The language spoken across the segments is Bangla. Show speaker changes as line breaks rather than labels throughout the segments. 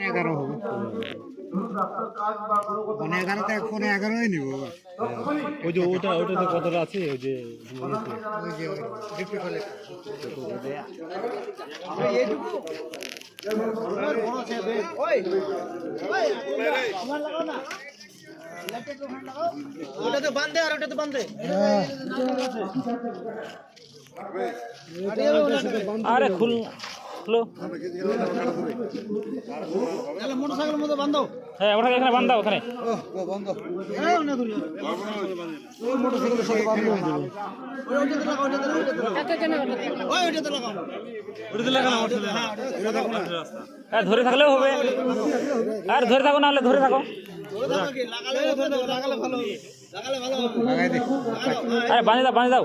এগারো হবে। মানে এগারো তো ফোনে এগারোই নিব।
ওই যে ওটা ওটাতে কতটা আছে? ওই যে
ওটাতে বান্ধে আর ওটাতে বান্ধে
আরে খুল
বান্ধো
হ্যাঁ এখানে ওখানে
হ্যাঁ ধরি
থাকলেও হবে। আর ধরে থাকো না হলে ধরে থাকো। আরে বাঁধে দাও বাঁধে দাও।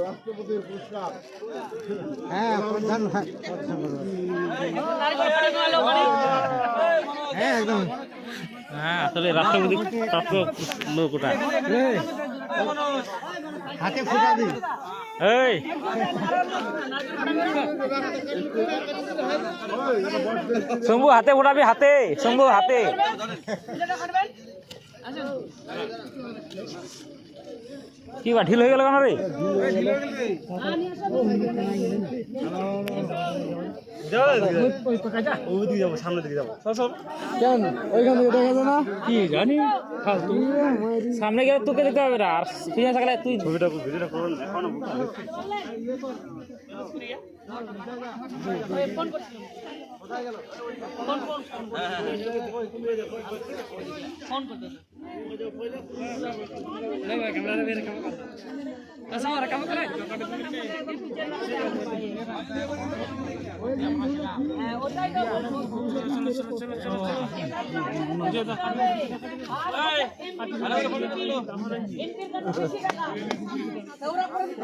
রাষ্ট্রপতির পুরস্কার হ্যাঁ প্রধান হ্যাঁ। একদম।
হ্যাঁ আসলে রাষ্ট্রপতি প্রাপ্ত
হাতে ফুটা দি
এই। শম্ভু হাতে ফোটাবি হাতে। শম্ভু হাতে। কি বা ঢিল হয়ে গেল কেন রে?
কেন? ওইখান থেকে দেখা যায় না?
কি জানি সামনে গেলে তোকে দেখতে হবে না আর পিছনে থাকলে তুই ছবিটা ভিডিওটা
এমপির কাছে টাকা